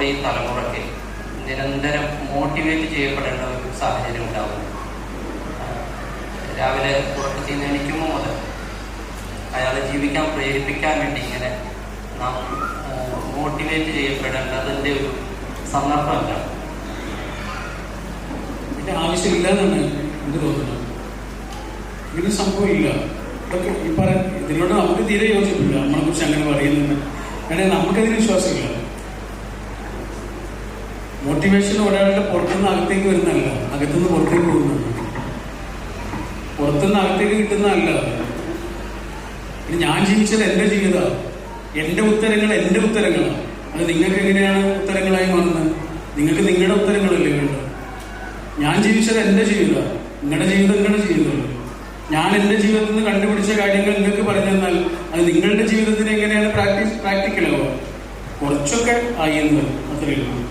നമ്മുടെ ഈ തലമുറയ്ക്ക് നിരന്തരം മോട്ടിവേറ്റ് ചെയ്യപ്പെടേണ്ട ഒരു സാഹചര്യം ഉണ്ടാകുന്നു രാവിലെ പുറത്ത് ചെയ്യുന്ന എനിക്കുമ്പോൾ മുതൽ അയാളെ ജീവിക്കാൻ പ്രേരിപ്പിക്കാൻ വേണ്ടി ഇങ്ങനെ നാം മോട്ടിവേറ്റ് ചെയ്യപ്പെടേണ്ടതിന്റെ ഒരു സന്ദർഭമല്ല. ഇതിന്റെ ആവശ്യമില്ല എന്നാണ് എനിക്ക് തോന്നുന്നത്. ഇങ്ങനെ സംഭവമില്ല ഇതൊക്കെ ഈ പറയാൻ ഇതിനോട് നമുക്ക് തീരെ യോജിപ്പില്ല. നമ്മളെ കുറിച്ച് അങ്ങനെ പറയുന്നുണ്ട്. കാരണം നമുക്കതിന് വിശ്വാസമില്ല. മോട്ടിവേഷൻ ഒരാളുടെ പുറത്തുനിന്ന് അകത്തേക്ക് വരുന്നതല്ല. അകത്തുനിന്ന് പുറത്തേക്ക് പോകുന്നതാണ് പുറത്തുനിന്ന് അകത്തേക്ക് കിട്ടുന്നതല്ല. ഞാൻ ജീവിച്ചത് എന്റെ ജീവിതമാണ്. എന്റെ ഉത്തരങ്ങൾ എന്റെ ഉത്തരങ്ങളാണ്. അത് നിങ്ങൾക്ക് എങ്ങനെയാണ് ഉത്തരങ്ങളായി മാറുന്നത്? നിങ്ങൾക്ക് നിങ്ങളുടെ ഉത്തരങ്ങളല്ലേ വേണ്ടത്? ഞാൻ ജീവിച്ചത് എന്റെ ജീവിതമാണ്. നിങ്ങളുടെ ജീവിതം നിങ്ങളുടെ ജീവിതമല്ലേ? ഞാൻ എന്റെ ജീവിതത്തിൽ നിന്ന് കണ്ടുപിടിച്ച കാര്യങ്ങൾ നിങ്ങൾക്ക് പറഞ്ഞു തന്നാൽ അത് നിങ്ങളുടെ ജീവിതത്തിന് എങ്ങനെയാണ് പ്രാക്ടീസ് പ്രാക്ടിക്കലാവുക? കുറച്ചൊക്കെ ആയി എന്ന് അത്രയേ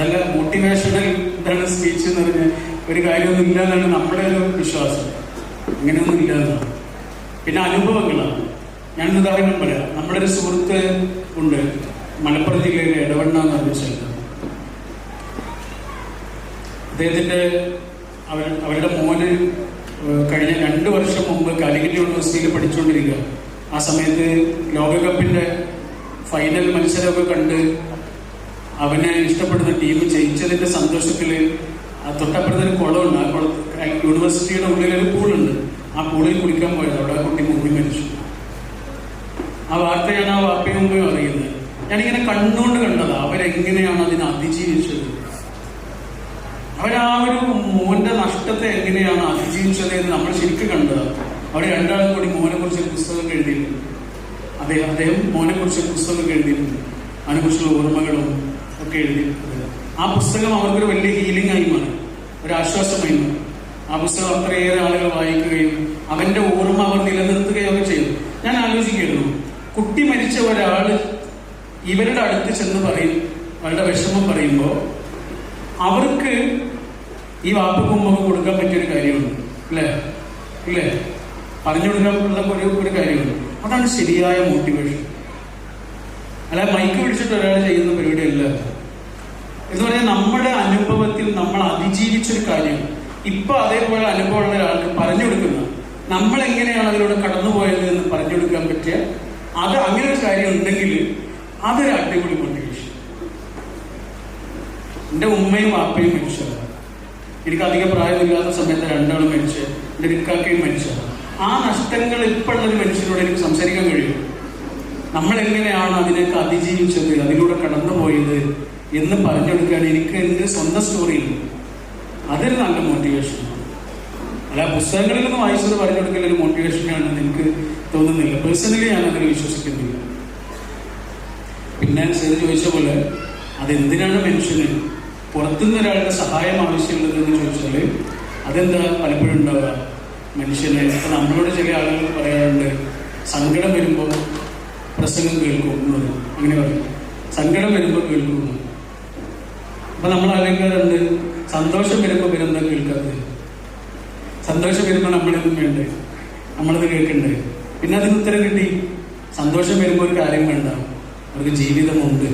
അതല്ല മോട്ടിവേഷണൽ എന്താണ് സ്പീച്ച് എന്ന് പറഞ്ഞ ഒരു കാര്യമൊന്നും ഇല്ല എന്നാണ് നമ്മുടെ ഒരു വിശ്വാസം. അങ്ങനെയൊന്നും ഇല്ല എന്നാണ് പിന്നെ അനുഭവങ്ങളാണ്. ഞാൻ ഉദാഹരണം പറയാം. നമ്മുടെ ഒരു സുഹൃത്ത് ഉണ്ട് മലപ്പുറം ജില്ലയിലെ ഇടവണ്ണ എന്ന് പറഞ്ഞ സ്ഥലത്ത്. അദ്ദേഹത്തിന്റെ അവർ അവരുടെ മോന് കഴിഞ്ഞ രണ്ട് വർഷം മുമ്പ് കാലിക്കറ്റ് യൂണിവേഴ്സിറ്റിയിൽ പഠിച്ചുകൊണ്ടിരിക്കുക ആ സമയത്ത് ലോകകപ്പിന്റെ ഫൈനൽ മത്സരമൊക്കെ കണ്ട് അവനെ ഇഷ്ടപ്പെടുന്ന ടീം ജയിച്ചതിന്റെ സന്തോഷത്തിൽ തൊട്ടപ്പുറത്തൊരു കുളമുണ്ട്. ആ കുളത്ത് യൂണിവേഴ്സിറ്റിയുടെ ഉള്ളിൽ ഒരു പൂളുണ്ട്. ആ പൂളിൽ കുളിക്കാൻ പോയത്. അവിടെ കുട്ടി മുങ്ങി മരിച്ചു. ആ വാർത്തയാണ് ആ വാപ്പയും മുമ്പേ അറിയുന്നത് ഞാനിങ്ങനെ കണ്ണുകൊണ്ട് കണ്ടത്. അവരെങ്ങനെയാണ് അതിനെ അതിജീവിച്ചത്? അവരാ ഒരു മോന്റെ നഷ്ടത്തെ എങ്ങനെയാണ് അതിജീവിച്ചത് എന്ന് നമ്മൾ ശരിക്കും കണ്ടത്. അവർ രണ്ടാളും കൂടി മോനെ കുറിച്ച് ഒരു പുസ്തകം എഴുതിയിട്ടുണ്ട്. അദ്ദേഹം അദ്ദേഹം മോനെ കുറിച്ച് ഒരു പുസ്തകം എഴുതിയിട്ടുണ്ട്. അതിനെക്കുറിച്ചുള്ള ഓർമ്മകളും ഒക്കെ എഴുതി ആ പുസ്തകം അവർക്കൊരു വലിയ ഹീലിംഗ് ആയി മാറി. ഒരു ആശ്വാസമായി മാറി. ആ പുസ്തകം അത്രയേറെ ആളുകൾ വായിക്കുകയും അവന്റെ ഓർമ്മ അവർ നിലനിർത്തുകയും ഒക്കെ ചെയ്തു. ഞാൻ ആലോചിക്കുന്നു കുട്ടി മരിച്ച ഒരാൾ ഇവരുടെ അടുത്ത് ചെന്ന് പറയും അവരുടെ വിഷമം പറയുമ്പോൾ അവർക്ക് ഈ വാപ്പക്കുമ്പൊക്കെ കൊടുക്കാൻ പറ്റിയൊരു കാര്യമുണ്ട്. അല്ലേ? അല്ലേ? പറഞ്ഞു കൊടുക്കാനുള്ള ഒരു ഒരു കാര്യമുണ്ട്. അതാണ് ശരിയായ മോട്ടിവേഷൻ അല്ല മൈക്ക് പിടിച്ചിട്ട് ഒരാൾ ചെയ്യുന്ന പരിപാടിയല്ല. എന്ന് പറഞ്ഞാൽ നമ്മുടെ അനുഭവത്തിൽ നമ്മൾ അതിജീവിച്ചൊരു കാര്യം. ഇപ്പൊ അതേപോലെ അനുഭവമുള്ള ഒരാൾക്ക് പറഞ്ഞു കൊടുക്കുന്ന. നമ്മൾ എങ്ങനെയാണ് അതിലൂടെ കടന്നുപോയത് എന്ന് പറഞ്ഞു കൊടുക്കാൻ പറ്റിയ അത് അങ്ങനെ ഒരു കാര്യം ഉണ്ടെങ്കിൽ അതൊരു അടിപൊളി മോട്ടിവേഷൻ എന്റെ ഉമ്മയും വാപ്പയും മരിച്ചതാണ് എനിക്ക് അധിക പ്രായമില്ലാത്ത സമയത്ത് രണ്ടാളും മരിച്ച് എന്റെ ഇക്കാക്കയും മരിച്ചതാണ് ആ നഷ്ടങ്ങൾ ഇപ്പോഴുള്ള ഒരു മനുഷ്യനോട് എനിക്ക് സംസാരിക്കാൻ കഴിയും. നമ്മൾ എങ്ങനെയാണ് അതിനൊക്കെ അതിജീവിച്ചത് അതിലൂടെ കടന്നുപോയത് എന്ന് പറഞ്ഞെടുക്കാൻ എനിക്ക് എന്റെ സ്വന്തം സ്റ്റോറിയിൽ അതൊരു നല്ല മോട്ടിവേഷനാണ് അല്ല പുസ്തകങ്ങളിൽ നിന്ന് വായിച്ചത് പറഞ്ഞു കൊടുക്കുന്ന ഒരു മോട്ടിവേഷനാണെന്ന് എനിക്ക് തോന്നുന്നില്ല. പേഴ്സണലി ഞാൻ അതിൽ വിശ്വസിക്കുന്നില്ല. പിന്നെ ചെയ്ത് ചോദിച്ച പോലെ അതെന്തിനാണ് മനുഷ്യന് പുറത്തുനിന്ന് ഒരാളുടെ സഹായം ആവശ്യമുള്ളത് എന്ന് ചോദിച്ചാൽ അതെന്താ പലപ്പോഴും ഉണ്ടാവുക? മനുഷ്യന് ഇപ്പൊ നമ്മളോട് ചില ആളുകൾ പറയാറുണ്ട് സങ്കടം വരുമ്പോൾ പ്രസംഗം കേൾക്കും എന്ന് പറയും. അങ്ങനെ പറയും. സങ്കടം വരുമ്പോൾ കേൾക്കും. എന്ന്. അപ്പൊ നമ്മൾ ആലോചിക്കാറുണ്ട് സന്തോഷം വരുമ്പോൾ വരുന്ന കേൾക്കാത്ത? സന്തോഷം വരുമ്പോൾ നമ്മളെന്തും വേണ്ടേ? നമ്മളത് കേൾക്കണ്ടേ? പിന്നെ അതിന് ഉത്തരം കിട്ടി. സന്തോഷം വരുമ്പോൾ ഒരു കാര്യം വേണ്ട. അവർക്ക് ജീവിതമുണ്ട്.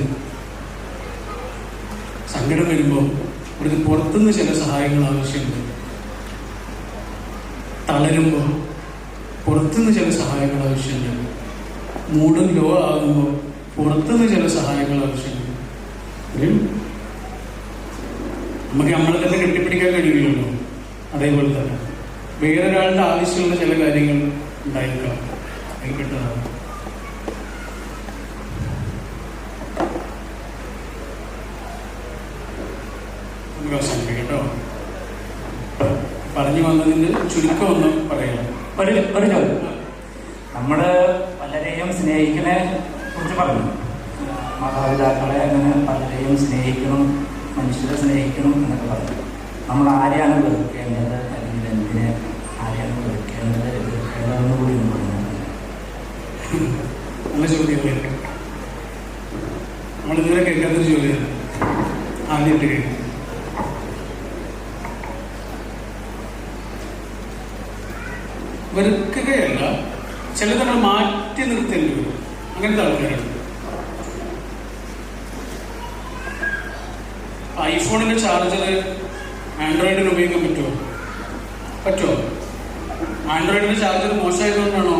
സങ്കടം വരുമ്പോൾ അവർക്ക് പുറത്തുനിന്ന് ചില സഹായങ്ങൾ ആവശ്യമുണ്ട്. തളരുമ്പോൾ പുറത്തുനിന്ന് ചില സഹായങ്ങൾ ആവശ്യമുണ്ട്. മൂടും ലോ ആകുമ്പോൾ പുറത്തുനിന്ന് ചില സഹായങ്ങൾ ആവശ്യമുണ്ട്. നമുക്ക് നമ്മളെ തന്നെ കെട്ടിപ്പിടിക്കാൻ കഴിയുകയുള്ളൂ. അതേപോലെ തന്നെ വേറൊരാളുടെ ആവശ്യമുള്ള ചില കാര്യങ്ങൾ ഉണ്ടായിരിക്കാം. അതിൽപ്പെട്ടതാണ് കേട്ടോ. പറഞ്ഞു വന്നതിന്റെ ചുരുക്കം ഒന്നും പറയാം. ചോദ്യം നമ്മൾ പലരെയും സ്നേഹിക്കണെ കുറിച്ച് പറഞ്ഞു. മാതാപിതാക്കളെ അങ്ങനെ പലരെയും സ്നേഹിക്കണം. മനുഷ്യരെ സ്നേഹിക്കണം എന്നൊക്കെ പറഞ്ഞു. നമ്മൾ ആരെയാണ് വെറുക്കേണ്ടത്? അല്ലെങ്കിൽ എന്തിനെ ആരെയാണ് വെറുക്കേണ്ടത്? വെറുക്കേണ്ടതെന്ന് കൂടി ഒന്ന് പറഞ്ഞു നല്ല ചോദ്യം നമ്മൾ ഇതുവരെ കേൾക്കാത്തൊരു ചോദ്യം ആദ്യമായിട്ട് കേൾക്കും വെറുക്കുകയല്ല ചിലത് നമ്മൾ മാറ്റി നിർത്തേണ്ടി വരും. അങ്ങനത്തെ ആൾക്കാരാണ്. ഐഫോണിന്റെ ചാർജർ ആൻഡ്രോയിഡിന് ഉപയോഗിക്കാൻ പറ്റുമോ? പറ്റുമോ? ആൻഡ്രോയിഡിന്റെ ചാർജർ മോശമായതുകൊണ്ടാണോ?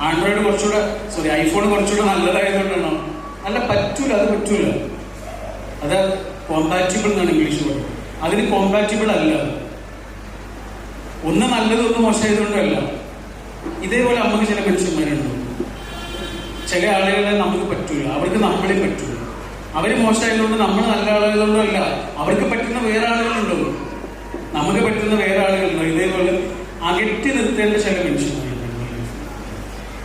ആൻഡ്രോയിഡ് കുറച്ചുകൂടെ സോറി ഐഫോൺ കുറച്ചുകൂടെ നല്ലതായതുകൊണ്ടാണോ? അല്ല പറ്റൂല അത് പറ്റൂല. അത് കോമ്പാറ്റിബിൾ എന്നാണ് ഇംഗ്ലീഷ് പറയുന്നത്. അതിന് കോമ്പാറ്റിബിൾ അല്ല. ഒന്ന് നല്ലത് ഒന്ന് മോശമായതുകൊണ്ടല്ല ഇതേപോലെ നമുക്ക് ചില മനുഷ്യന്മാരുണ്ട് ചില ആളുകളെ നമുക്ക് പറ്റൂല. അവർക്ക് നമ്മളെ പറ്റൂല അവർ മോശമായതുകൊണ്ട് നമ്മൾ നല്ല ആളായതുകൊണ്ടല്ല അവർക്ക് പറ്റുന്ന വേറെ ആളുകളുണ്ടോ. നമുക്ക് പറ്റുന്ന വേറെ ആളുകളുണ്ടോ. ഇതേപോലെ അകറ്റി നിർത്തേണ്ട ചില മനുഷ്യന്മാരുണ്ട്.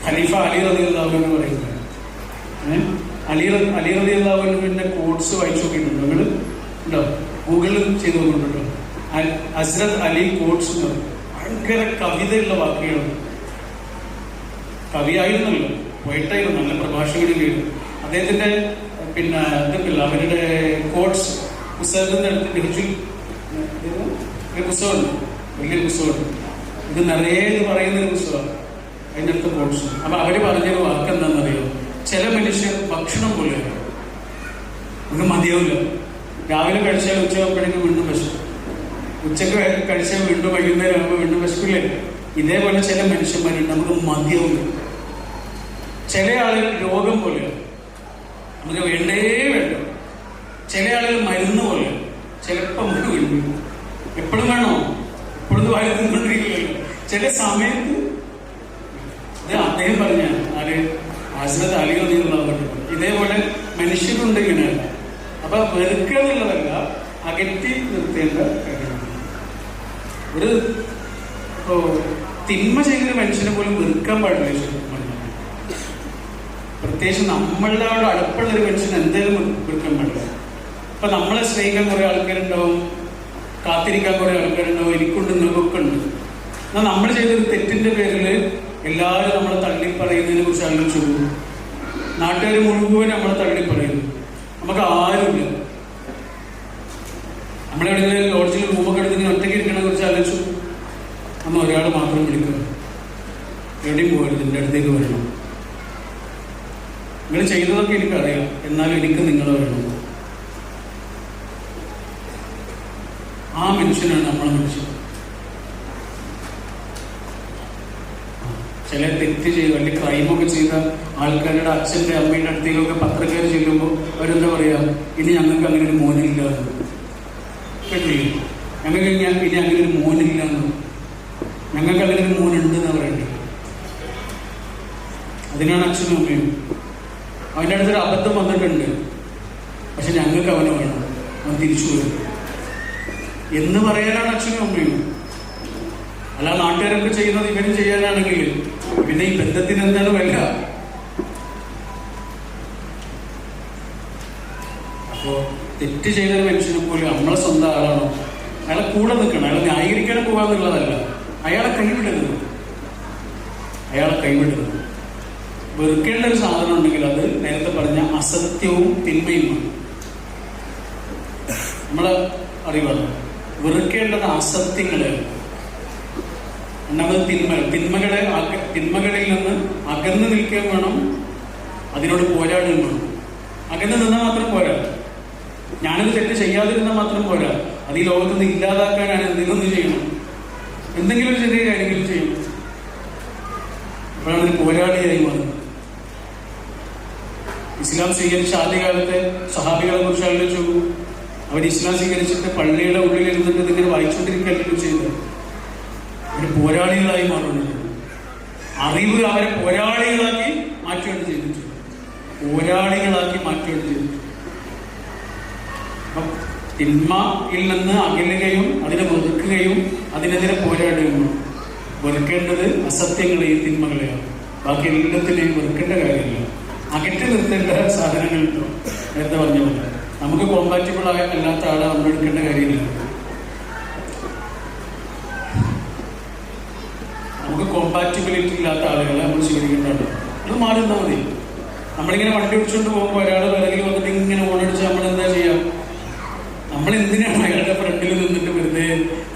അലി റതി എന്ന് പറയുന്നത്. അലി അലി റതി അള്ളാഹുവിന്റെ കോഡ്സ് വായിച്ചു നോക്കിയിട്ടുണ്ടോ. നിങ്ങൾ ഉണ്ടോ? ഗൂഗിളിൽ ചെയ്ത് നോക്കുന്നുണ്ടോ അസ്രത് അലി കോഡ്സ്. ഭയങ്കര കവിതയുള്ള വാക്കുകളാണ് കവിയായിരുന്നല്ലോ. പോയിട്ടായിരുന്നു നല്ല പ്രഭാഷകനായിരുന്നു അദ്ദേഹത്തിന്റെ പിന്നെ ഇതുണ്ടല്ലോ അവരുടെ കോഡ്സ് പുസ്തകത്തിന്റെ അടുത്ത് ഹിജുൽ ഒരു പുസ്തകമുണ്ട്. വലിയൊരു പുസ്തകമുണ്ട്. ഇത് നിറയെ പറയുന്ന ഒരു പുസ്തകമാണ്. അതിന്റെ കോട്സ് അപ്പൊ അവർ പറഞ്ഞൊരു വാക്ക് എന്താണെന്നറിയോ? ചില മനുഷ്യർ ഭക്ഷണം പോലെയാണ് ഒന്ന് മതിയാവില്ല. രാവിലെ കഴിച്ചാൽ ഉച്ചയാകുമ്പോഴേക്കും വീണ്ടും വിശക്കും. ഉച്ചയ്ക്ക് കഴിച്ചാൽ വീണ്ടും വൈകുന്നേരം ആകുമ്പോൾ വീണ്ടും വിശക്കില്ലേ? ഇതേപോലെ ചില മനുഷ്യന്മാരുണ്ട്. നമുക്ക് മതിയാവില്ല. ചില ആളുകൾ രോഗം പോലെയാണ്. നമുക്ക് വേണ്ടേ വേണ്ട. ചില ആളുകൾ മരുന്ന് പോലെ ചിലപ്പോൾ നമുക്ക് വേണ്ടി എപ്പോഴും വേണോ? എപ്പോഴും വായി നിന്നുകൊണ്ടിരിക്കില്ലല്ലോ ചില സമയത്ത് ഇത് അദ്ദേഹം പറഞ്ഞ ആര് ആശ്രത അലികളുള്ള ഇതേപോലെ മനുഷ്യരുണ്ട് ഇങ്ങനെ. അപ്പൊ വെറുക്കുക എന്നുള്ളതല്ല അകറ്റി നിർത്തേണ്ട കാര്യമാണ്. ഒരു ഇപ്പോ തിന്മ ചെയ്യുന്ന മനുഷ്യനെ പോലും വെറുക്കാൻ പാടില്ല. പ്രത്യേകിച്ച് നമ്മളുടെ അടുപ്പുള്ള ഒരു മനുഷ്യൻ എന്തെങ്കിലും കൊടുക്കാൻ പാടില്ല ഇപ്പൊ നമ്മളെ സ്നേഹിക്കാൻ കുറെ ആൾക്കാരുണ്ടാവും കാത്തിരിക്കാൻ കുറെ ആൾക്കാരുണ്ടാവും എനിക്കുണ്ട് നിങ്ങൾക്കുണ്ട്. എന്നാൽ നമ്മൾ ചെയ്തൊരു തെറ്റിന്റെ പേരിൽ എല്ലാവരും നമ്മളെ തള്ളി പറയുന്നതിനെ കുറിച്ച് ആലോചിച്ചു പോകും നാട്ടുകാർ മുഴുവൻ നമ്മളെ തള്ളി പറയുന്നു നമുക്ക് ആരുമില്ല. നമ്മളെവിടെയെങ്കിലും ലോഡ്ജിൽ റൂമൊക്കെ എടുത്ത് ഇങ്ങനെ ഒറ്റയ്ക്ക് ഇരിക്കണെ കുറിച്ച് ആലോചിച്ചു നമ്മൾ ഒരാൾ മാത്രം വിളിക്കുക. എവിടെയും പോകരുത് എന്റെ അടുത്തേക്ക് വരണം. നിങ്ങൾ ചെയ്തതൊക്കെ എനിക്കറിയാം. എന്നാലും എനിക്ക് നിങ്ങൾ വേണം. ആ മനുഷ്യനാണ് നമ്മളെ മനുഷ്യൻ. ചില തെറ്റ് ചെയ്തു അല്ലെങ്കിൽ ക്രൈമൊക്കെ ചെയ്ത ആൾക്കാരുടെ അച്ഛന്റെ അമ്മയുടെ അടുത്തേക്കൊക്കെ പത്രക്കാർ ചെല്ലുമ്പോൾ അവരെന്താ പറയാ? ഇനി ഞങ്ങൾക്ക് അങ്ങനെ ഒരു മോനില്ല എന്ന്. കേട്ടില്ലേ? ഞങ്ങൾക്ക് ഇനി അങ്ങനെ ഒരു മോനില്ല എന്ന്. ഞങ്ങൾക്ക് അങ്ങനെ ഒരു മോനുണ്ട് എന്ന് പറയണ്ടേ? അതിനാണ് അച്ഛനും അമ്മയും. അവന്റെ അടുത്തൊരു അബദ്ധം വന്നിട്ടുണ്ട്. പക്ഷെ ഞങ്ങൾക്ക് അവന് വേണം. അവൻ തിരിച്ചു വരും. എന്ന് പറയാനാണ് അച്ഛനും അമ്മയും. അല്ല നാട്ടുകാരൊക്കെ ചെയ്യുന്നത് ഇവരും ചെയ്യാനാണെങ്കിൽ പിന്നെ ഈ ബന്ധത്തിന് എന്താണ് വല്ല അപ്പോ തെറ്റ് ചെയ്ത മനുഷ്യനെ പോലും നമ്മളെ സ്വന്തം ആളാണോ. അയാളെ കൂടെ നിൽക്കണം. അയാളെ ന്യായീകരിക്കാൻ പോകാന്നുള്ളതല്ല. അയാളെ കൈവിടരുത്. അയാളെ കൈവിടരുത്. വെറുക്കേണ്ട ഒരു സാധനം ഉണ്ടെങ്കിൽ അത് നേരത്തെ പറഞ്ഞ അസത്യവും തിന്മയുമാണ്. നമ്മളെ അറിവാണ് വെറുക്കേണ്ടത് അസത്യങ്ങളെയാണ് രണ്ടാമത് തിന്മ തിന്മകളെ തിന്മകളിൽ നിന്ന് അകന്നു നിൽക്കാൻ വേണം. അതിനോട് പോരാടുകയും വേണം. അകന്ന് നിന്നാൽ മാത്രം പോരാ. ഞാനത് തെറ്റ് ചെയ്യാതിരുന്നാൽ മാത്രം പോരാ. അത് ഈ ലോകത്ത് നിന്ന് ഇല്ലാതാക്കാനാണ് എന്തെങ്കിലും ചെയ്യണം. എന്തെങ്കിലും ചെറിയ കാര്യങ്ങൾ ചെയ്യണം. അപ്പോഴാണ് പോരാളിയായി മാറുന്നത്. ഇസ്ലാം സ്വീകരിച്ച ആദ്യകാലത്തെ സഹാബികളെ കുറിച്ച് ആലോചിച്ചു. അവർ ഇസ്ലാം സ്വീകരിച്ചിട്ട് പള്ളിയുടെ ഉള്ളിൽ ഇരുന്നിട്ട് ഇതിങ്ങനെ വായിച്ചുകൊണ്ടിരിക്കുകയല്ലോ ചെയ്തത്. അവർ പോരാളികളായി മാറുന്നുണ്ട് അറിവ് അവരെ പോരാളികളാക്കി മാറ്റുകയാണ് ചെയ്തിട്ടുണ്ട് പോരാളികളാക്കി മാറ്റുകയാണ് ചെയ്തിട്ടുണ്ട് അപ്പം തിന്മയിൽ നിന്ന് അകലുകയും അതിനെ വെറുക്കുകയും അതിനെതിരെ പോരാടുകയും വെറുക്കേണ്ടത് അസത്യങ്ങളെയും തിന്മകളെയാണ്. ബാക്കി എല്ലാത്തിനെയും വെറുക്കേണ്ട കാര്യമില്ല. അകറ്റി നിർത്തേണ്ട സാധനങ്ങളുണ്ടോ നേരത്തെ പറഞ്ഞ പോലെ. നമുക്ക് കോമ്പാറ്റബിൾ ആയ അല്ലാത്ത ആളെ നമ്മൾ എടുക്കേണ്ട കാര്യമില്ല. നമുക്ക് കോമ്പാറ്റബിലിറ്റി ഇല്ലാത്ത ആളുകളെ നമ്മൾ സ്വീകരിക്കേണ്ടതാണ് അത് മാറുന്നാൽ മതി. നമ്മളിങ്ങനെ വണ്ടി ഓടിച്ചുകൊണ്ട് പോകുമ്പോൾ ഒരാൾ പിറകിൽ വന്നിട്ട് ഇങ്ങനെ ഓടടിച്ച് നമ്മൾ എന്താ ചെയ്യാം? നമ്മൾ എന്തിനാണ് അയാളുടെ ഫ്രണ്ടിൽ നിന്നിട്ട് വെറുതെ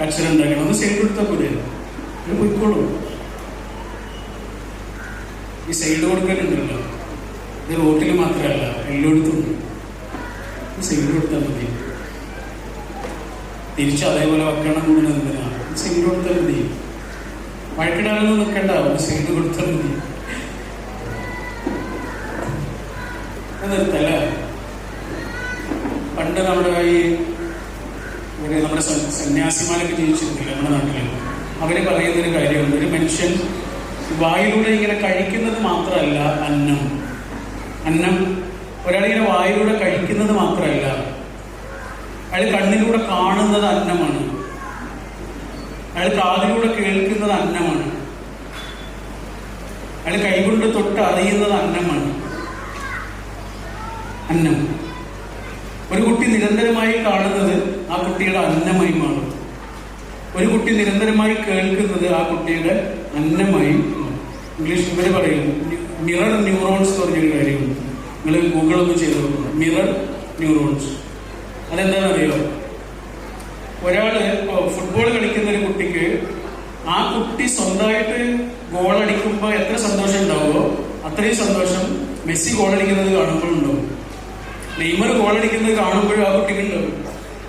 അക്ഷരം ഉണ്ടാക്കണം ഒന്ന് സൈഡ് കൊടുത്താൽ ഇത് പോയിക്കോളൂ. ഈ സൈഡ് കൊടുക്കലുണ്ടല്ലോ. ഇത് റോട്ടിൽ മാത്രമല്ല എല്ലായിടത്തും സിഗ്നൽ കൊടുത്താൽ മതി. തിരിച്ച് അതേപോലെ വെക്കണം കൂടി എന്തിനാണ് സിഗ്നൽ കൊടുത്താൽ മതി. വഴക്കിടാനൊന്നും നിൽക്കണ്ട സിഗ്നൽ കൊടുത്താൽ മതി. നിർത്തല്ല. പണ്ട് നമ്മുടെ ഈ നമ്മുടെ സന്യാസിമാരൊക്കെ ജീവിച്ചിരുന്നില്ല നമ്മുടെ നാട്ടിൽ അവർ പറയുന്നൊരു കാര്യമുണ്ട്. ഒരു മനുഷ്യൻ വായിലൂടെ ഇങ്ങനെ കഴിക്കുന്നത് മാത്രമല്ല അന്നം. അന്നം ഒരാളിങ്ങനെ വായിലൂടെ കഴിക്കുന്നത് മാത്രമല്ല അയാൾ കണ്ണിലൂടെ കാണുന്നത് അന്നമാണ്. അയാൾ കാതിലൂടെ കേൾക്കുന്നത് അന്നമാണ്. അയാൾ കൈകൊണ്ട് തൊട്ട് അറിയുന്നത് അന്നമാണ്. അന്നം. ഒരു കുട്ടി നിരന്തരമായി കാണുന്നത് ആ കുട്ടിയുടെ അന്നമായി മാറും. ഒരു കുട്ടി നിരന്തരമായി കേൾക്കുന്നത് ആ കുട്ടിയുടെ അന്നമായി. ഇംഗ്ലീഷ് ഇവർ പറയും മിറർ ന്യൂറോൺസ് എന്ന് പറഞ്ഞൊരു കാര്യമുണ്ട്. നിങ്ങൾ ഗൂഗിൾ ഒന്ന് ചെയ്ത് നോക്കുക. Mirror neurons. അതെന്താണെന്നറിയോ? ഒരാൾ ഒരാൾ ഫുട്ബോൾ കളിക്കുന്ന ഒരു കുട്ടിക്ക് ആ കുട്ടി സ്വന്തമായിട്ട് ഗോൾ അടിക്കുമ്പോൾ എത്ര സന്തോഷം ഉണ്ടാവുമോ? അത്രയും സന്തോഷം മെസ്സി ഗോൾ അടിക്കുന്നത് കാണുമ്പോഴുണ്ടാവും നെയ്മർ ഗോൾ അടിക്കുന്നത് കാണുമ്പോഴും ആ കുട്ടിക്ക് ഉണ്ടാവും.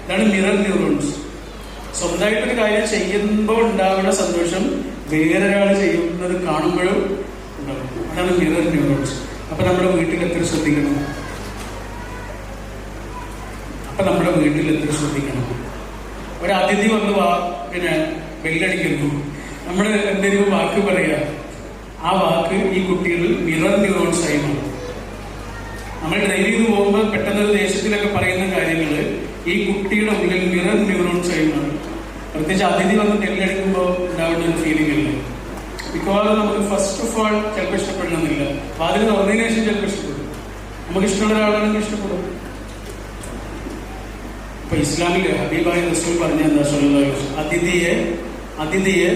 ഇതാണ് മിറർ ന്യൂറോൺസ്. സ്വന്തമായിട്ടൊരു കാര്യം ചെയ്യുമ്പോൾ ഉണ്ടാവുന്ന സന്തോഷം വേറൊരാൾ ചെയ്യുന്നത് കാണുമ്പോഴും ഉണ്ടാവും അതാണ് മിറർ ന്യൂറോൺസ് അപ്പൊ നമ്മുടെ വീട്ടിൽ എത്ര ശ്രദ്ധിക്കണം? അപ്പൊ നമ്മുടെ വീട്ടിൽ എത്ര ശ്രദ്ധിക്കണം? ഒരു അതിഥി വന്ന് വാ പിന്നെ ബെല്ലടിക്കുന്നു. നമ്മൾ എന്തെങ്കിലും വാക്ക് പറയാ ആ വാക്ക് ഈ കുട്ടികളിൽ മിറർ ന്യൂറോൺസ് ആയി മാറും. നമ്മൾ ഡ്രൈവ് ചെയ്ത് പോകുമ്പോൾ പെട്ടെന്ന് ദേശത്തിലൊക്കെ പറയുന്ന കാര്യങ്ങൾ ഈ കുട്ടിയുടെ ഉള്ളിൽ മിറർ ന്യൂറോൺസ് ആയി മാറും. പ്രത്യേകിച്ച് അതിഥി വന്ന് ബെല്ലടിക്കുമ്പോൾ ഉണ്ടാവുന്ന ഫീലിംഗ് അല്ലേ? മിക്കവാറും നമുക്ക് ഫസ്റ്റ് ഓഫ് ഓൾ ചിലപ്പോൾ ഇഷ്ടപ്പെടണമെന്നില്ല. വാതിൽ തുറന്നതിന് ശേഷം ചിലപ്പോൾ ഇഷ്ടപ്പെടും. നമുക്ക് ഇഷ്ടമുള്ള ഒരാളാണെങ്കിൽ ഇഷ്ടപ്പെടും. ഇപ്പൊ ഇസ്ലാമിൽ ഹബീബായ റസൂൽ പറഞ്ഞ എന്താ സല്ലല്ലാഹു അതിഥിയെ അതിഥിയെ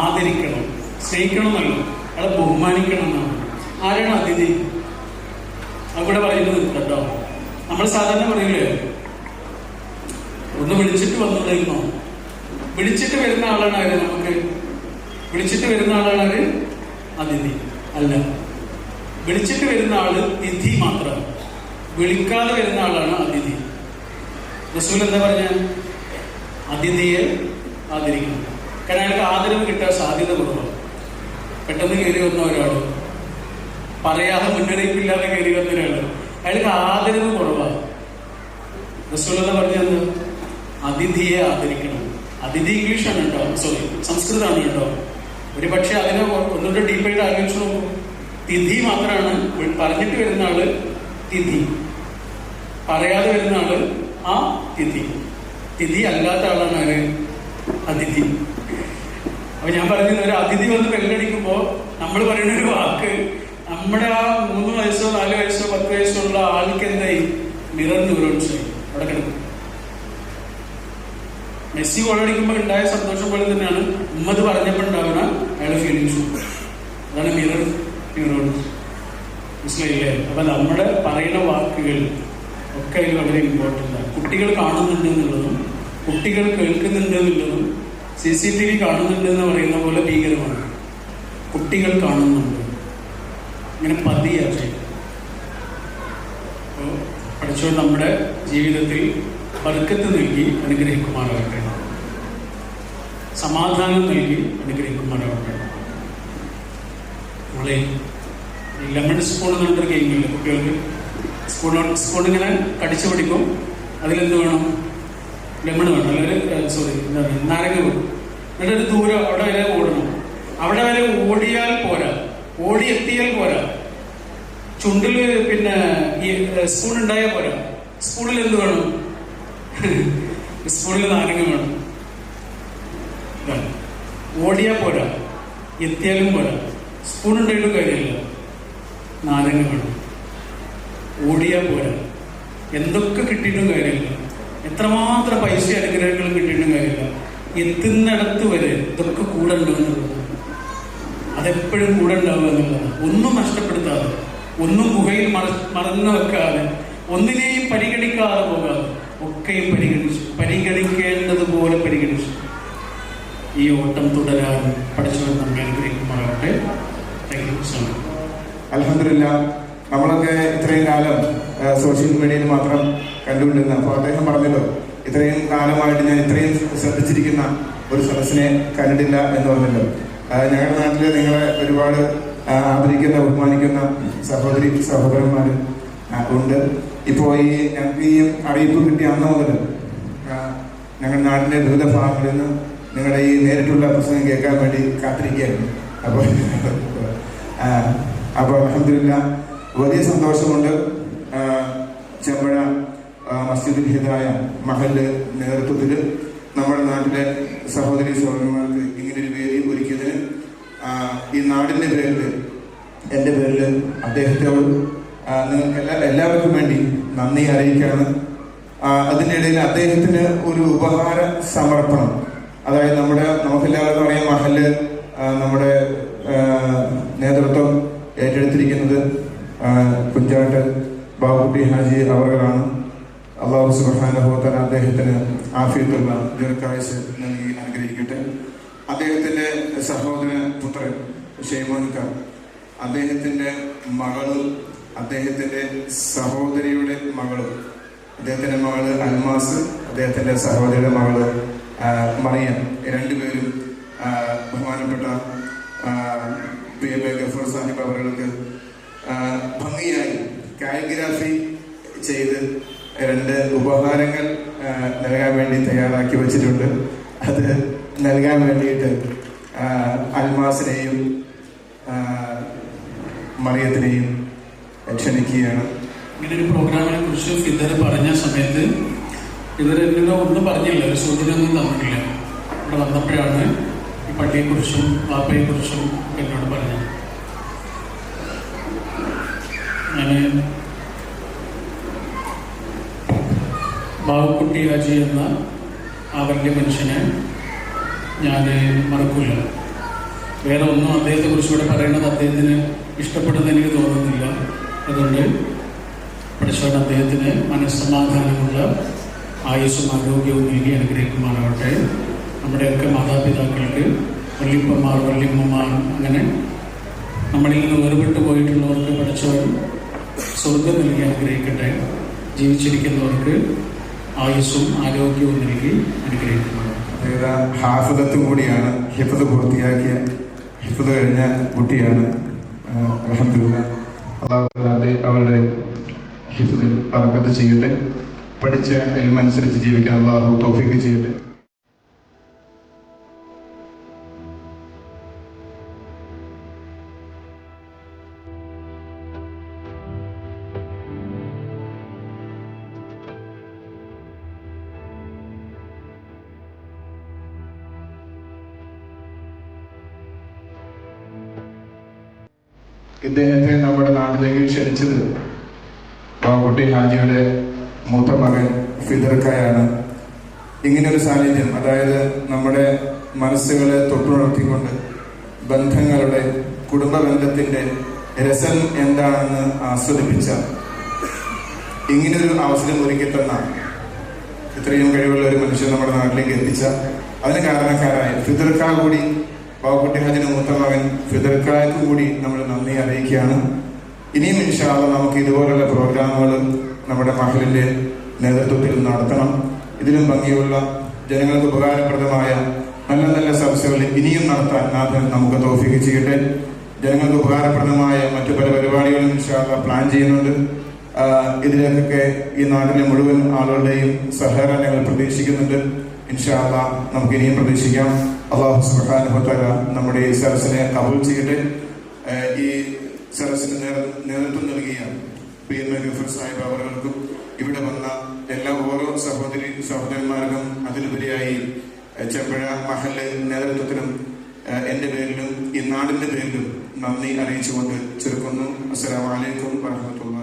ആദരിക്കണം. സ്നേഹിക്കണം എന്നല്ല അയാളെ ബഹുമാനിക്കണം എന്നാണ് ആരാണ് അതിഥി? അവിടെ പറയുന്നത് കേട്ടോ നമ്മൾ സാധാരണ പറയില്ലേ ഒന്ന് വിളിച്ചിട്ട് വന്നതായിരുന്നോ? വിളിച്ചിട്ട് വരുന്ന ആളാണ് ആര്? നമുക്ക് വിളിച്ചിട്ട് വരുന്ന ആളാണ് അതിഥി. അല്ല. വിളിച്ചിട്ട് വരുന്ന ആൾ തിഥി മാത്രം. വിളിക്കാതെ വരുന്ന ആളാണ് അതിഥി. റസൂൽ എന്താ പറഞ്ഞ? അതിഥിയെ ആദരിക്കണം കാരണം അയാൾക്ക് ആദരവ് കിട്ടാൻ സാധ്യത കുറവാണ്. പെട്ടെന്ന് കയറി വന്ന ഒരാൾ. പറയാതെ മുന്നറിയിപ്പില്ലാതെ കയറി വന്ന ഒരാൾ. അയാൾക്ക് ആദരവ് കുറവാണ്. റസൂൽ എന്താ പറഞ്ഞത് അതിഥിയെ ആദരിക്കണം. അതിഥി ഇംഗ്ലീഷാണ് കേട്ടോ. സോറി സംസ്കൃതമാണ് കേട്ടോ. ഒരു പക്ഷെ അതിനെ ഒന്നുകൂടെ ഡീപ്പായിട്ട് ആലോചിച്ച് നോക്കും. തിഥി മാത്രമാണ് പറഞ്ഞിട്ട് വരുന്ന ആൾ തിഥി. പറയാതെ വരുന്ന ആൾ ആ തിഥി. തിഥി അല്ലാത്ത ആളാണ് ആര്? അതിഥി. അപ്പൊ ഞാൻ പറഞ്ഞത് ഒരു അതിഥി വന്ന് വെല്ലടിക്കുമ്പോൾ നമ്മൾ പറയുന്ന ഒരു വാക്ക് നമ്മുടെ ആ മൂന്ന് വയസ്സോ നാല് വയസ്സോ പത്ത് വയസ്സോ ഉള്ള ആൾക്ക് എന്തായി? മിറർ ന്യൂറോൺസ് അവിടെ കിടക്കും. മെസ്സി ഗോളടിക്കുമ്പോൾ ഉണ്ടായ സന്തോഷം പോലെ തന്നെയാണ് ഉമ്മത് പറഞ്ഞപ്പോൾ ഉണ്ടാവുന്ന അയാളുടെ ഫീലിങ്സ് അതാണ് മിറർ ന്യൂറോൺസ് മനസ്സിലായില്ലേ? അപ്പൊ നമ്മുടെ പറയുന്ന വാക്കുകൾ ഒക്കെ അതിൽ വളരെ ഇമ്പോർട്ടന്റ് ആണ്. കുട്ടികൾ കാണുന്നുണ്ട് എന്നുള്ളതും കുട്ടികൾ കേൾക്കുന്നുണ്ട് എന്നുള്ളതും സി സി ടി വി കാണുന്നുണ്ട് എന്ന് പറയുന്ന പോലെ ഭീകരമാണ്. കുട്ടികൾ കാണുന്നുണ്ട്. ഇങ്ങനെ പതിയാക്കി പഠിച്ചോ നമ്മുടെ ജീവിതത്തിൽ ബർക്കത്ത് നൽകി അനുഗ്രഹിക്കുമാറാകട്ടെ. സമാധാനം നൽകി അനുഗ്രഹിക്കുമാറാവട്ടെ നമ്മളെ ലെമൺ സ്പൂൺ എന്ന് പറഞ്ഞൊരു ഗെയിമില്ല കുട്ടികൾക്ക്? സ്പൂൺ സ്പൂൺ ഇങ്ങനെ കടിച്ചു പിടിക്കും. അതിലെന്ത് വേണം? ലെമൺ വേണം. അല്ലെങ്കിൽ സോറി നാരങ്ങ വേണം. എന്നിട്ട് ഒരു ദൂരം അവിടെ വരെ ഓടണം. അവിടെ വരെ ഓടിയാൽ പോരാ. ഓടി എത്തിയാൽ പോരാ. ചുണ്ടിൽ പിന്നെ ഈ സ്പൂൺ ഉണ്ടായാൽ പോരാ. സ്പൂണിൽ എന്ത് വേണം? സ്പൂണിൽ നാരങ്ങ വേണം. ഓടിയാ പോരാ. എത്തിയാലും പോരാ. സ്പൂൺ ഉണ്ടായിട്ടും കാര്യമില്ല. നാരങ്ങ വേണം. ഓടിയാ പോരാ. എന്തൊക്കെ കിട്ടിയിട്ടും കാര്യമില്ല. എത്രമാത്രം പൈസ അനുഗ്രഹങ്ങളും കിട്ടിയിട്ടും കാര്യമില്ല. എത്തുന്നിടത്ത് വരെ ഇതൊക്കെ കൂടെ ഉണ്ടാവുന്നുള്ളത് അതെപ്പോഴും കൂടെ ഉണ്ടാവുക എന്നുള്ളതാണ്. ഒന്നും നഷ്ടപ്പെടുത്താതെ ഒന്നും ഗുഹയിൽ മറ- മറന്നു വെക്കാതെ ഒന്നിനെയും പരിഗണിക്കാതെ പോകാതെ ഒക്കെയും പരിഗണിച്ചു പരിഗണിക്കേണ്ടതുപോലെ പരിഗണിച്ചു. ഈ ഓട്ടം തുടരാൻ പഠിച്ചു നമ്മെ അനുഗ്രഹിക്കുമാറാകട്ടെ. താങ്ക് യു സോ മച്ച് അലഹമില്ല നമ്മളൊക്കെ ഇത്രയും കാലം സോഷ്യൽ മീഡിയയിൽ മാത്രം കണ്ടുകൊണ്ടിരുന്ന അപ്പോൾ അദ്ദേഹം പറഞ്ഞല്ലോ ഇത്രയും കാലമായിട്ട് ഞാൻ ഇത്രയും ശ്രദ്ധിച്ചിരിക്കുന്ന ഒരു സദസ്സിനെ കണ്ടിട്ടില്ല എന്ന് പറഞ്ഞല്ലോ. ഞങ്ങളുടെ നാട്ടിൽ നിങ്ങളെ ഒരുപാട് ആദരിക്കുന്ന ബഹുമാനിക്കുന്ന സഹോദരി സഹോദരന്മാർ ഉണ്ട്. ഇപ്പോൾ ഈ ഞങ്ങൾക്ക് ഈ അറിയിപ്പ് കിട്ടിയ അന്ന് മുതൽ ഞങ്ങളുടെ നാടിന്റെ വിവിധ ഭാഗങ്ങളിൽ നിന്ന് നിങ്ങളുടെ ഈ നേരിട്ടുള്ള പ്രസംഗം കേൾക്കാൻ വേണ്ടി കാത്തിരിക്കുകയാണ്. അപ്പോൾ അപ്പോൾ അലഹമില്ല വലിയ സന്തോഷമുണ്ട്. ചെമ്പഴ മസ്ജിദുൽ ഹിദായ മഹൽ നേതൃത്വത്തിൽ നമ്മുടെ നാട്ടിലെ സഹോദരി സഹോദരന്മാർക്ക് ഇങ്ങനൊരു വേദി ഒരുക്കിയതിന് ഈ നാടിന്റെ പേരിൽ എന്റെ പേരിൽ അദ്ദേഹത്തോട് നിങ്ങൾക്ക് എല്ലാ എല്ലാവർക്കും വേണ്ടി നന്ദി അറിയിക്കുകയാണ്. അതിനിടയിൽ അദ്ദേഹത്തിന് ഒരു ഉപഹാര സമർപ്പണം അതായത് നമ്മുടെ നമുക്കെല്ലാവർക്കും അറിയാം മഹൽ നമ്മുടെ നേതൃത്വം ഏറ്റെടുത്തിരിക്കുന്നത് കുഞ്ചാട്ട് ബാബുട്ടി ഹാജി അവറുകളാണ്. അള്ളാഹു സുബാനഹോത്തൻ അദ്ദേഹത്തിന് ആഫീത്തുള്ള ദീർഘായുസ് നൽകി അനുഗ്രഹിക്കട്ടെ. അദ്ദേഹത്തിന്റെ സഹോദരൻ പുത്രൻ ഷെയ്മോൻക അദ്ദേഹത്തിന്റെ മകളും അദ്ദേഹത്തിന്റെ സഹോദരിയുടെ മകളും അദ്ദേഹത്തിന്റെ മകൾ അൽമാസ് അദ്ദേഹത്തിന്റെ സഹോദരിയുടെ മകൾ മറിയം. രണ്ടുപേരും ബഹുമാനപ്പെട്ട P. M. A. Gafoor Sahib അവർക്ക് ഭംഗിയായി കാലിഗ്രാഫി ചെയ്ത് രണ്ട് ഉപഹാരങ്ങൾ നൽകാൻ വേണ്ടി തയ്യാറാക്കി വച്ചിട്ടുണ്ട്. അത് നൽകാൻ വേണ്ടിയിട്ട് അൽമാസിനെയും മറിയത്തിനെയും ക്ഷണിക്കുകയാണ്. ഇങ്ങനെ ഒരു പ്രോഗ്രാമിനെ കുറിച്ച് ഫിദർ പറഞ്ഞ സമയത്ത് ഇവരെന്നോ ഒന്നും പറഞ്ഞില്ല. ഒരു സൂചന ഒന്നും തന്നിട്ടില്ല. ഇവിടെ വന്നപ്പോഴാണ് ഈ പള്ളിയെക്കുറിച്ചും വാപ്പയെക്കുറിച്ചും എന്നോട് പറഞ്ഞത്. ഞാൻ ബാബുക്കുട്ടി രാജി എന്ന വലിയ മനുഷ്യനെ ഞാൻ മറക്കില്ല വേറെ ഒന്നും അദ്ദേഹത്തെ കുറിച്ച് ഇവിടെ പറയുന്നത് അദ്ദേഹത്തിന് ഇഷ്ടപ്പെടുന്ന എനിക്ക് തോന്നുന്നില്ല. അതുകൊണ്ട് പഠിച്ചവൻ അദ്ദേഹത്തിന് മനസ്സമാധാനമുള്ള ആയുസ്സും ആരോഗ്യവും നൽകി അനുഗ്രഹിക്കുമാറാവട്ടെ. നമ്മുടെയൊക്കെ മാതാപിതാക്കൾക്ക് വല്യപ്പന്മാർ വല്യമ്മമാർ അങ്ങനെ നമ്മളിൽ നിന്ന് വേർപെട്ടു പോയിട്ടുള്ളവർക്ക് പഠിച്ചവരും സ്വർഗം നൽകി അനുഗ്രഹിക്കട്ടെ. ജീവിച്ചിരിക്കുന്നവർക്ക് ആയുസ്സും ആരോഗ്യവും നൽകി അനുഗ്രഹിക്കുമാറാവട്ടെ. കൂടിയാണ് ഹിഫത് പൂർത്തിയാക്കിയ ഹിഫത് കഴിഞ്ഞ കുട്ടിയാണ് അവരുടെ ഹിഫതിൽ പറക്കത്ത് ചെയ്യട്ടെ. പഠിച്ച അനുസരിച്ച് ജീവിക്കാൻ അള്ളാഹു തോഫിക്ക് ചെയ്യട്ടെ. മനസ്സുകളെ തൊട്ടുണർത്തിക്കൊണ്ട് ബന്ധങ്ങളുടെ കുടുംബ ബന്ധത്തിന്റെ രസം എന്താണെന്ന് ആസ്വദിപ്പിച്ച ഇങ്ങനൊരു അവസരം ഒരുക്കി തന്ന ഇത്രയും കഴിവുള്ള ഒരു മനുഷ്യൻ നമ്മുടെ നാട്ടിലേക്ക് എത്തിച്ച അതിന് കാരണക്കാരായ ഫിദർക്ക കൂടി ബാബുക്കുട്ടി ഹാജിന്റെ മൂത്ത മകൻ കൂടി നമ്മൾ നന്ദി അറിയിക്കുകയാണ്. ഇനിയും ഇൻഷാല്ല നമുക്ക് ഇതുപോലുള്ള പ്രോഗ്രാമുകൾ നമ്മുടെ മഹലിന്റെ നേതൃത്വത്തിൽ നടത്തണം. ഇതിലും ഭംഗിയുള്ള ജനങ്ങൾക്ക് ഉപകാരപ്രദമായ നല്ല നല്ല സദസ്സുകൾ ഇനിയും നടത്താൻ നാഥൻ നമുക്ക് തോഫിക്ക് ചെയ്യട്ടെ. ജനങ്ങൾക്ക് ഉപകാരപ്രദമായ മറ്റു പല പരിപാടികളും ഇൻഷാല്ല പ്ലാൻ ചെയ്യുന്നുണ്ട്. ഇതിലേക്കൊക്കെ ഈ നാട്ടിലെ മുഴുവൻ ആളുകളുടെയും സഹകരണം ഞങ്ങൾ പ്രതീക്ഷിക്കുന്നുണ്ട്. ഇൻഷാല്ല നമുക്ക് ഇനിയും പ്രതീക്ഷിക്കാം. അള്ളാഹു സുബാനുഭത്തല നമ്മുടെ ഈ സരസിനെ കബൂൽ ചെയ്യട്ടെ. ഈ സരസിന് നേതൃ- നേതൃത്വം നൽകിയ പി എം ഗഫർ സാഹിബ് അവർക്കും ഇവിടെ വന്ന എല്ലാ ഓരോ സഹോദരി സഹോദരന്മാർക്കും അതിലുപരിയായി ചെമ്പഴ മഹൽ നേതൃത്വത്തിനും എന്റെ പേരിലും ഈ നാടിന്റെ പേരിലും നന്ദി അറിയിച്ചുകൊണ്ട് ചെറുക്കുന്നു. അസ്സലാമലൈക്കും വറഹമത്തുള്ളാഹി